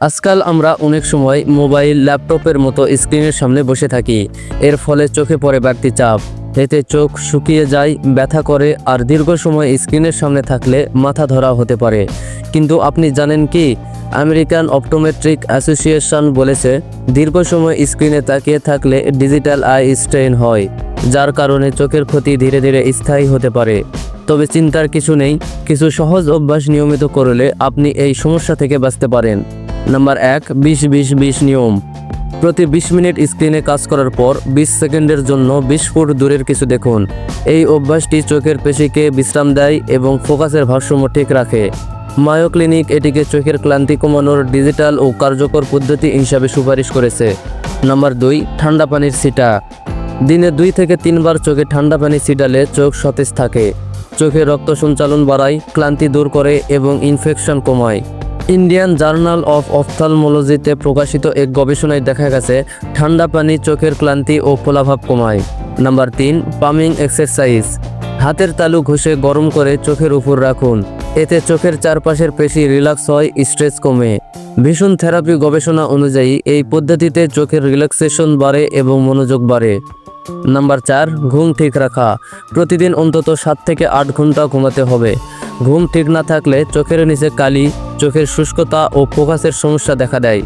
আজকাল আমরা অনেক সময় মোবাইল, ল্যাপটপের মতো স্ক্রিনের সামনে বসে থাকি। এর ফলে চোখে পড়ে বাড়তি চাপ। এতে চোখ শুকিয়ে যায়, ব্যথা করে, আর দীর্ঘ সময় স্ক্রিনের সামনে থাকলে মাথা ধরা হতে পারে। কিন্তু আপনি জানেন কি? আমেরিকান অপটোমেট্রিক অ্যাসোসিয়েশন বলেছে, দীর্ঘ সময় স্ক্রিনে তাকিয়ে থাকলে ডিজিটাল আই স্ট্রেন হয়, যার কারণে চোখের ক্ষতি ধীরে ধীরে স্থায়ী হতে পারে। তবে চিন্তার কিছু নেই। কিছু সহজ অভ্যাস নিয়মিত করলে আপনি এই সমস্যা থেকে বাঁচতে পারেন। নাম্বার এক, বিশ বিশ বিশ নিয়ম। প্রতি বিশ মিনিট স্ক্রিনে কাজ করার পর বিশ সেকেন্ডের জন্য বিশ ফুট দূরের কিছু দেখুন। এই অভ্যাসটি চোখের পেশিকে বিশ্রাম দেয় এবং ফোকাসের ভারসাম্য ঠিক রাখে। মায়ো ক্লিনিক এটিকে চোখের ক্লান্তি কমানোর ডিজিটাল ও কার্যকর পদ্ধতি হিসাবে সুপারিশ করেছে। নাম্বার দুই, ঠান্ডা পানির সিটা দিনে দুই থেকে তিনবার চোখে ঠান্ডা পানি ছিটালে চোখ সতেজ থাকে। চোখে রক্ত সঞ্চালন বাড়ায়, ক্লান্তি দূর করে এবং ইনফেকশন কমায়। ইন্ডিয়ান জার্নাল অফ অফথালমোলজিতে প্রকাশিত এক গবেষণায় দেখা গেছে, ঠান্ডা পানি, চোখের ক্লান্তি ও ফোলাভাব কমায়। নাম্বার তিন, পামিং এক্সারসাইজ। হাতের তালু ঘষে গরম করে চোখের উপর রাখুন। এতে চোখের চারপাশের পেশি রিল্যাক্স হয়, স্ট্রেস কমে। ভীষণ থেরাপি গবেষণা অনুযায়ী এই পদ্ধতিতে চোখের রিল্যাক্সেশন বাড়ে এবং মনোযোগ বাড়ে। নাম্বার চার, ঘুম ঠিক রাখা। প্রতিদিন অন্তত সাত থেকে আট ঘণ্টা ঘুমাতে হবে। ঘুম ঠিক না থাকলে চোখের নিচে কালি চোখের শুষ্কতা ও ফোকাসের সমস্যা দেখা দেয়।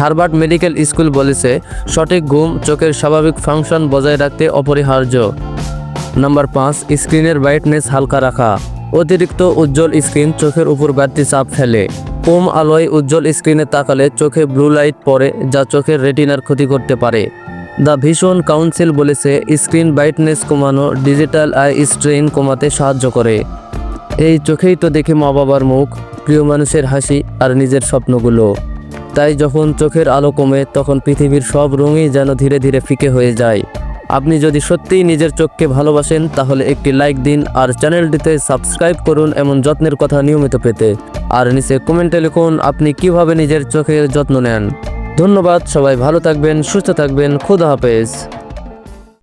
হার্ভার্ড মেডিকেল স্কুল বলেছে, সঠিক ঘুম, চোখের স্বাভাবিক ফাংশন বজায় রাখতে অপরিহার্য। নাম্বার পাঁচ স্ক্রিনের ব্রাইটনেস হালকা রাখা। অতিরিক্ত উজ্জ্বল স্ক্রিন চোখের উপর বাড়তি চাপ ফেলে। কম আলোয় উজ্জ্বল স্ক্রিনে তাকালে চোখে ব্লু লাইট পড়ে, যা চোখের রেটিনার ক্ষতি করতে পারে। দ্য ভিশন কাউন্সিল বলেছে স্ক্রিন ব্রাইটনেস কমানো ডিজিটাল আই স্ট্রেন কমাতে সাহায্য করে। এই চোখেই তো দেখে মা বাবার মুখ। প্রিয় মানুষের হাসি আর নিজের স্বপ্নগুলো। তাই যখন চোখের আলো কমে, তখন পৃথিবীর সব রঙই যেন ধীরে ধীরে ফিকে হয়ে যায়। আপনি যদি সত্যিই নিজের চোখকে ভালোবাসেন, তাহলে একটি লাইক দিন আর চ্যানেলটিতে সাবস্ক্রাইব করুন এমন যত্নের কথা নিয়মিত পেতে। আর নিচে কমেন্টে লিখুন, আপনি কীভাবে নিজের চোখের যত্ন নেন। ধন্যবাদ, সবাই ভালো থাকবেন, সুস্থ থাকবেন, খুদা হাফেজ।